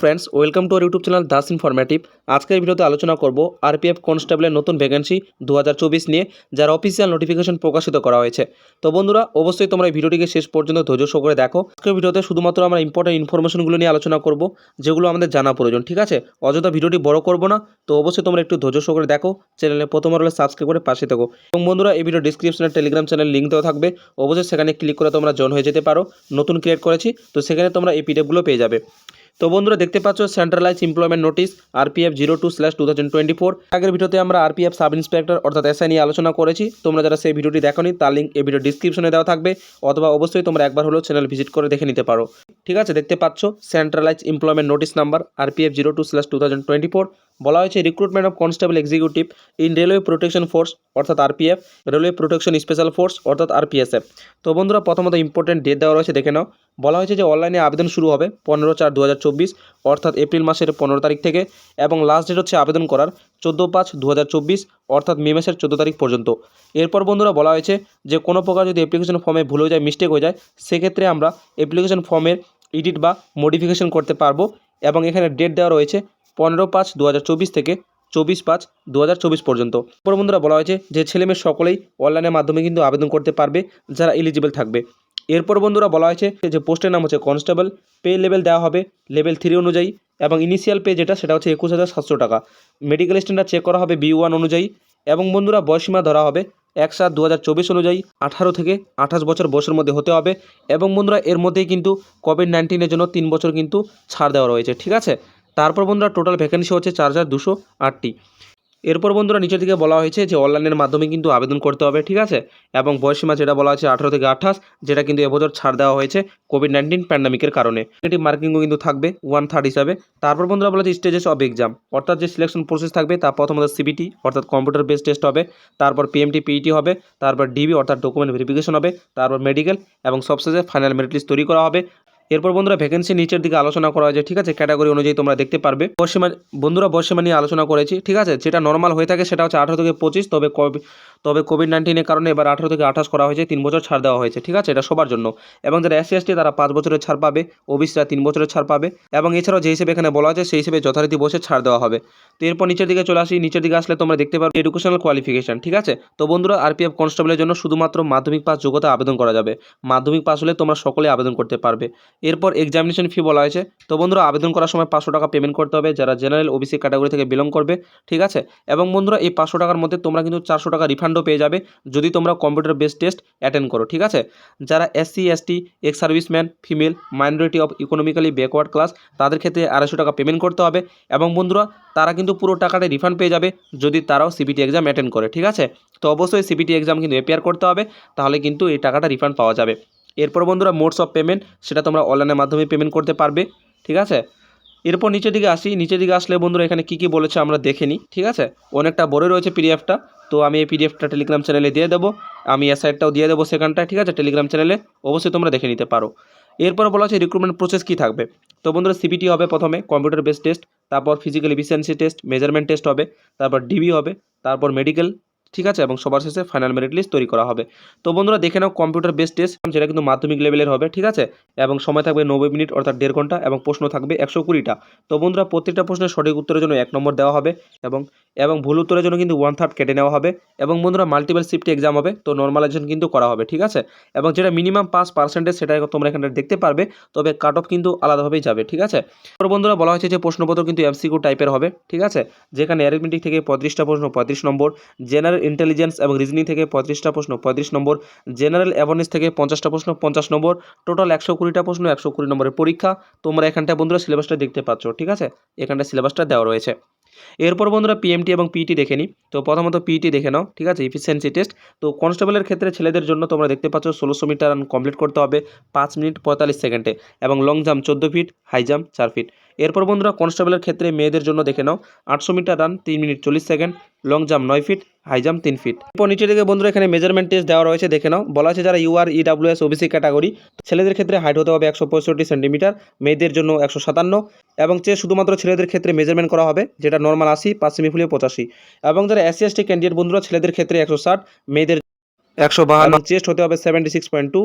Friends welcome to our YouTube channel Das informative আজকের ভিডিওতে আলোচনা করব আরপিএফ কনস্টেবলের নতুন ভ্যাকেন্সি দু হাজার চব্বিশ নিয়ে, যার অফিসিয়াল নোটিফিকেশন প্রকাশিত করা হয়েছে। তো বন্ধুরা, অবশ্যই তোমরা এই ভিডিওটিকে শেষ পর্যন্ত ধৈর্য সহকারে দেখো। আজকের ভিডিওতে শুধুমাত্র আমরা ইম্পর্টেন্ট ইনফরমেশনগুলো নিয়ে আলোচনা করব, যেগুলো আমাদের জানা প্রয়োজন, ঠিক আছে? অযথা ভিডিওটি বড় করব না, তো অবশ্যই তোমরা একটু ধৈর্য সহকারে দেখো চ্যানেলে প্রথম হলে সাবস্ক্রাইব করে পাশে থাকো। এবং বন্ধুরা, এই ভিডিও ডিসক্রিপশনে টেলিগ্রাম চ্যানেল লিঙ্ক দেওয়া থাকবে, অবশ্যই সেখানে ক্লিক করে তোমরা জয়েন হয়ে যেতে পারো। নতুন ক্রিয়েট করেছি, তো সেখানে তোমরা এই পিডিএফগুলো পেয়ে যাবে। তো বন্ধুরা দেখতে পাচ্ছ centralize employment notice RPF zero two slash two thousand twenty four আগের ভিডিওতে আমরা আরপিএফ সাব ইন্সপেক্টর অর্থাৎ এসআই নিয়ে আলোচনা করেছি। তোমরা যারা সেই ভিডিওটি দেখোনি, তার লিঙ্ক এই ভিডিও ডিসক্রিপশনে দেওয়া থাকবে। অথবা অবশ্যই তোমরা একবার হলেও চ্যানেল ভিজিট করে দেখে নিতে পারো। ঠিক আছে, দেখতে পাচ্ছ centralize employment notice number RPF zero two slash two thousand twenty four বলা হয়েছে recruitment of constable executive in railway protection force অর্থাৎ RPF railway protection special force অর্থাৎ আরপিএসএফ তো বন্ধুরা, প্রথমত ইম্পর্টেন্ট ডেট দেওয়া রয়েছে, দেখে নাও। বলা হয়েছে যে অনলাইনে আবেদন শুরু হবে পনেরো চার দু অর্থাৎ এপ্রিল মাসের পনেরো তারিখ থেকে, এবং লাস্ট ডেট হচ্ছে আবেদন করার চোদ্দ পাঁচ দু অর্থাৎ মে মাসের চোদ্দ তারিখ পর্যন্ত। এরপর বন্ধুরা, বলা হয়েছে যে কোনো প্রকার যদি অ্যাপ্লিকেশন ফর্মে ভুল হয়ে যায় মিস্টেক হয়ে যায়, সেক্ষেত্রে আমরা অ্যাপ্লিকেশন ফর্মের এডিট বা মডিফিকেশন করতে পারব, এবং এখানে ডেট দেওয়া রয়েছে পনেরো পাঁচ দু থেকে চব্বিশ পাঁচ দু পর্যন্ত। পর বন্ধুরা বলা হয়েছে যে ছেলেমেয়ে সকলেই অনলাইনের মাধ্যমে কিন্তু আবেদন করতে পারবে, যারা এলিজিবল থাকবে। এরপর বন্ধুরা বলা হয়েছে যে পোস্টের নাম হচ্ছে কনস্টেবল, পে লেভেল দেওয়া হবে লেভেল থ্রি অনুযায়ী এবং ইনিশিয়াল পে যেটা, সেটা হচ্ছে একুশ হাজার সাতশো টাকা। মেডিকেল স্ট্যান্ডার্ড চেক করা হবে বি ওয়ান অনুযায়ী এবং বন্ধুরা বয়সীমা ধরা হবে এক সাত দু অনুযায়ী আঠারো থেকে আঠাশ বছর বয়সের মধ্যে হতে হবে এবং বন্ধুরা এর মধ্যেই কিন্তু কোভিড নাইন্টিনের জন্য তিন বছর কিন্তু ছাড় দেওয়া রয়েছে, ঠিক আছে? তারপর বন্ধুরা টোটাল ভ্যাকেন্সি হচ্ছে চার হাজার দুশো আটটি। এরপর বন্ধুরা নিচের দিকে বলা হয়েছে যে অনলাইনের মাধ্যমে কিন্তু আবেদন করতে হবে, ঠিক আছে? এবং বয়সীমা যেটা বলা হয়েছে আঠারো থেকে আঠাশ, যেটা কিন্তু এবছর ছাড় দেওয়া হয়েছে কোভিড নাইন্টিন প্যান্ডামিকের কারণে। এটি মার্কিংও কিন্তু থাকবে ওয়ান থার্ড হিসাবে। তারপর বন্ধুরা বলা হচ্ছে স্টেজেস অফ এক্সাম অর্থাৎ যে সিলেকশন প্রসেস থাকবে তা প্রথমত সিবিটি অর্থাৎ কম্পিউটার বেস টেস্ট হবে। তারপর পিএমটি পিইটি হবে। তারপর ডিবি অর্থাৎ ডকুমেন্ট ভেরিফিকেশন হবে। তারপর মেডিকেল এবং সবশেষে ফাইনাল মেরিট লিস্ট তৈরি করা হবে। এরপর বন্ধুরা ভ্যাকেন্সি নিচের দিকে আলোচনা করা হয়েছে, ঠিক আছে? ক্যাটাগরি অনুযায়ী তোমরা দেখতে পারবে। বর্ষিমা বন্ধুরা বর্ষিমা নিয়ে আলোচনা করেছি, ঠিক আছে? যেটা নর্মাল হয়ে থাকে সেটা হচ্ছে আঠারো থেকে পঁচিশ, তবে তবে কোভিড নাইন্টিনের কারণে এবার আঠারো থেকে আঠাশ করা হয়েছে, তিন বছর ছাড় দেওয়া হয়েছে, ঠিক আছে? এটা সবার জন্য। এবং যারা এসসি এসটি তারা পাঁচ বছরের ছাড় পাবে ওবিসিরা তিন বছরের ছাড় পাবে। এবং এছাড়াও যে হিসেবে এখানে বলা আছে, সেই হিসেবে যথারীতি বসে ছাড় দেওয়া হবে। তো এরপর নিচের দিকে চলে আসি, নিচের দিকে আসলে তোমরা দেখতে পারবে এডুকেশনাল কোয়ালিফিকেশন ঠিক আছে? তো বন্ধুরা আরপিএফ কনস্টেবলের জন্য শুধুমাত্র মাধ্যমিক পাস যোগ্যতা আবেদন করা যাবে। মাধ্যমিক পাস হলে তোমরা সকলে আবেদন করতে পারবে। এরপর এক্সামিনেশন ফি বলা হয়েছে। তো বন্ধুরা, আবেদন করার সময় পাঁচশো টাকা পেমেন্ট করতে হবে। যারা জেনারেল ওবিসি ক্যাটাগরি থেকে বিলং করবে, ঠিক আছে? এবং বন্ধুরা, এই পাঁচশো টাকার মধ্যে তোমরা কিন্তু চারশো টাকা রিফান্ডও পেয়ে যাবে, যদি তোমরা কম্পিউটার বেস টেস্ট অ্যাটেন্ড করো, ঠিক আছে? যারা SC ST ex serviceman female minority of economically backward class তাদের ক্ষেত্রে আড়াইশো টাকা পেমেন্ট করতে হবে। এবং বন্ধুরা, তারা কিন্তু পুরো টাকাটা রিফান্ড পেয়ে যাবে, যদি তারাও সিবিটি এক্সাম অ্যাটেন্ড করে, ঠিক আছে? তো অবশ্যই সিবিটি এক্সাম কিন্তু অ্যাপিয়ার করতে হবে, তাহলে কিন্তু এই টাকাটা রিফান্ড পাওয়া যাবে। এরপর বন্ধুরা মোডস অফ পেমেন্ট সেটা তোমরা অনলাইনের মাধ্যমে পেমেন্ট করতে পারবে, ঠিক আছে? এরপর নিচের দিকে আসি, নিচের দিকে আসলে বন্ধুরা এখানে কী কী বলেছে আমরা দেখে নিই, ঠিক আছে? অনেকটা বড় রয়েছে পিডিএফটা তো আমি এই পিডিএফটা টেলিগ্রাম চ্যানেলে দিয়ে দেবো, আমি অ্যাসাইডটাও দিয়ে দেবো সেখানটায়, ঠিক আছে? টেলিগ্রাম চ্যানেলে অবশ্যই তোমরা দেখে নিতে পারো। এরপর বলা হচ্ছে রিক্রুটমেন্ট প্রসেস কী থাকবে? তো বন্ধুরা সিবিটি হবে প্রথমে কম্পিউটার বেস টেস্ট তারপর physical efficiency test measurement test হবে, তারপর ডিবি হবে, তারপর মেডিকেল ঠিক আছে? এবং সবার শেষে ফাইনাল মেরিট লিস্ট তৈরি করা হবে। তো বন্ধুরা, দেখে নাও কম্পিউটার বেস টেস্ট যেটা কিন্তু মাধ্যমিক লেভেলের হবে, ঠিক আছে? এবং সময় থাকবে নব্বই মিনিট, অর্থাৎ দেড় ঘণ্টা, এবং প্রশ্ন থাকবে একশো কুড়িটা। তো বন্ধুরা, প্রত্যেকটা প্রশ্নের সঠিক উত্তরের জন্য এক নম্বর দেওয়া হবে, এবং এবং ভুল উত্তরের জন্য কিন্তু ওয়ান থার্ড কেটে নেওয়া হবে, এবং বন্ধুরা মাল্টিপল শিফট এক্সাম হবে, তো নর্মালাইজেশন কিন্তু করা হবে, ঠিক আছে? এবং যেটা মিনিমাম পাঁচ পার্সেন্টেজ সেটা তোমরা এখানে দেখতে পারবে, তবে কাট অফ কিন্তু আলাদাভাবেই যাবে, ঠিক আছে? তো বন্ধুরা, বলা হয়েছে যে প্রশ্নপত্র কিন্তু এমসিকিউ টাইপের হবে, ঠিক আছে? যেখানে অ্যারিথমেটিক থেকে পঁয়ত্রিশটা প্রশ্ন, পঁয়ত্রিশ নম্বর জেনারেল ইন্টেলিজেন্স এবং রিজনিং থেকে পঁয়ত্রিশটা প্রশ্ন, পঁয়ত্রিশ নম্বর জেনারেল অ্যাওয়ারনেস থেকে পঞ্চাশটা প্রশ্ন, পঞ্চাশ নম্বর টোটাল একশো কুড়িটা প্রশ্ন, একশো কুড়ি নম্বরের পরীক্ষা। তোমরা এখানটা বন্ধুরা সিলেবাসটা দেখতে পাচ্ছ, ঠিক আছে? এখানটায় সিলেবাসটা দেওয়া রয়েছে। এরপর বন্ধুরা পিএমটি এবং পিইটি দেখে নিই তো প্রথমত পিইটি দেখে নাও, ঠিক আছে? এফিসিয়েন্সি টেস্ট তো কনস্টেবলের ক্ষেত্রে ছেলেদের জন্য তোমরা দেখতে পাচ্ছ, ষোলোশো মিটার রান কমপ্লিট করতে হবে, পাঁচ মিনিট পঁয়তাল্লিশ সেকেন্ডে এবং লং জাম্প চোদ্দ ফিট হাই জাম্প চার ফিট এরপর বন্ধুরা কনস্টেবলের ক্ষেত্রে মেয়েদের জন্য দেখে নাও, আটশো মিটার রান তিন মিনিট চল্লিশ সেকেন্ড। লং জাম্প নয় ফিট হাই জাম্প তিন ফিট এরপর নিচে দিকে বন্ধুরা এখানে মেজারমেন্ট টেস্ট দেওয়া রয়েছে দেখে নাও। বলা আছে যারা ইউআর ইডাব্লিউএস ওবিসি ক্যাটাগরি ছেলেদের ক্ষেত্রে হাইট হতে হবে একশো পঁয়ষট্টি সেন্টিমিটার মেয়েদের জন্য একশো সাতান্ন এবং চেয়ে শুধুমাত্র ছেলেদের ক্ষেত্রে মেজারমেন্ট করা হবে যেটা নর্মাল আশি পাঁচ সেমিফুলিয়ে পঁচাশি। এবং যারা এসসি এসটি ক্যান্ডিডেট বন্ধুরা ছেলেদের ক্ষেত্রে একশো ষাট মেয়েদের একশো বাহান্ন। চেস্ট হতে হবে সেভেন্টি সিক্স পয়েন্ট টু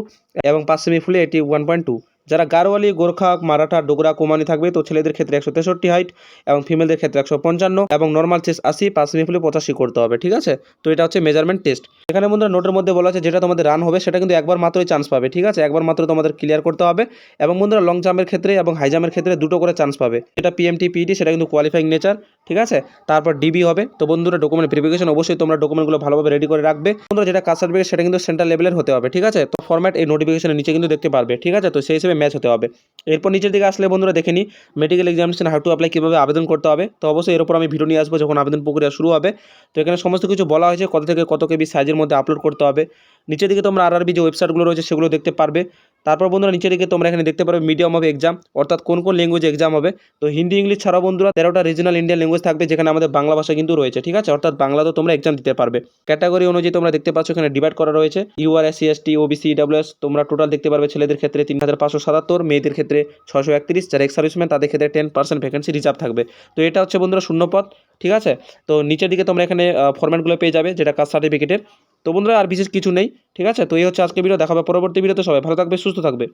এবং পাঁচ সেমি ফুলে এটি ওয়ান পয়েন্ট টু যারা গারোয়ালি গোর্খা মারাঠা, ডোগরা, কোমানি থাকবে, তো ছেলেদের ক্ষেত্রে একশো তেষট্টি হাইট এবং ফিমেলদের ক্ষেত্রে একশো পঞ্চান্ন এবং নর্মাল চেস আশি, পাঁচ মিনিট পঁচাশি করতে হবে, ঠিক আছে? তো এটা হচ্ছে মেজারমেন্ট টেস্ট এখানে বন্ধুরা নোটের মধ্যে বলা আছে যেটা তোমাদের রান হবে, সেটা কিন্তু একবার মাত্রই চান্স পাবে, ঠিক আছে? একবার মাত্র তোমাদের ক্লিয়ার করতে হবে এবং বন্ধুরা লং জাম্পের ক্ষেত্রে এবং হাই জাম্পের ক্ষেত্রে দুটো করে চান্স পাবে। এটা পিএমটি পিইটি সেটা কিন্তু কোয়ালিফাইং নেচার ঠিক আছে? তারপর ডিবি হবে, তো বন্ধুরা ডকুমেন্ট ভেরিফিকেশন অবশ্যই তোমরা ডকুমেন্টগুলো ভালোভাবে রেডি করে রাখবে। বন্ধুরা যেটা কাজ সার্টিফিকেট সেটা কিন্তু সেন্ট্রাল লেভেলের হতে হবে, ঠিক আছে? তো ফর্ম্যাট এই নোটিফিকেশনের নিচে কিন্তু দেখতে পারবে, ঠিক আছে? তো সেই হিসেবে ম্যাচ হতে হবে। এরপর নিচের দিকে আসলে বন্ধুরা দেখে নিই medical examination how to apply কীভাবে আবেদন করতে হবে। তো অবশ্যই এর উপর আমি ভিডিও নিয়ে আসব যখন আবেদন প্রক্রিয়া শুরু হবে। তো এখানে সমস্ত কিছু বলা হয়েছে, কত থেকে কত কেবি সাইজের মধ্যে আপলোড করতে হবে। নিচের দিকে তোমরা আরআরবি যে ওয়েবসাইটগুলো রয়েছে সেগুলো দেখতে পারবে। তারপর বন্ধুরা নিচের দিকে তোমরা এখানে দেখতে পারবে মিডিয়াম অফ এক্সাম অর্থাৎ কোন কোন ল্যাঙ্গুয়েজ এক্সাম হবে। তো হিন্দি, ইংলিশ ছাড়াও বন্ধুরা তেরোটা রিজনাল ইন্ডিয়ান ল্যাঙ্গুয়েজ থাকবে, যেখানে আমাদের বাংলা ভাষা কিন্তু রয়েছে, ঠিক আছে? অর্থাৎ বাংলাতেও তোমরা এক্সাম দিতে পারবে। ক্যাটাগরি অনুযায়ী তোমরা দেখতে পাচ্ছ এখানে ডিভাইড করা রয়েছে। UR SC ST OBC WS তোমরা টোটাল দেখতে পারবে ছেলেদের ক্ষেত্রে তিন হাজার পাঁচশো সাতাত্তর, মেয়েদের ক্ষেত্রে ছশো একত্রিশ, যারা এক্স সার্ভিসম্যান তাদের ক্ষেত্রে টেন পার্সেন্ট ভ্যাকেন্সি রিজার্ভ থাকবে। তো এটা হচ্ছে বন্ধুরা শূন্যপদ, ঠিক আছে? তো নিচের দিকে তোমরা এখানে ফরম্যাটগুলো পেয়ে যাবে, যেটা কাস্ট সার্টিফিকেটের তো বন্ধুরা, আর বিশেষ কিছু নেই, ঠিক আছে? তো এই হচ্ছে আজকে ভিডিও দেখাবে পরবর্তী ভিডিওতে সবাই ভালো থাকবে, সুস্থ থাকবে।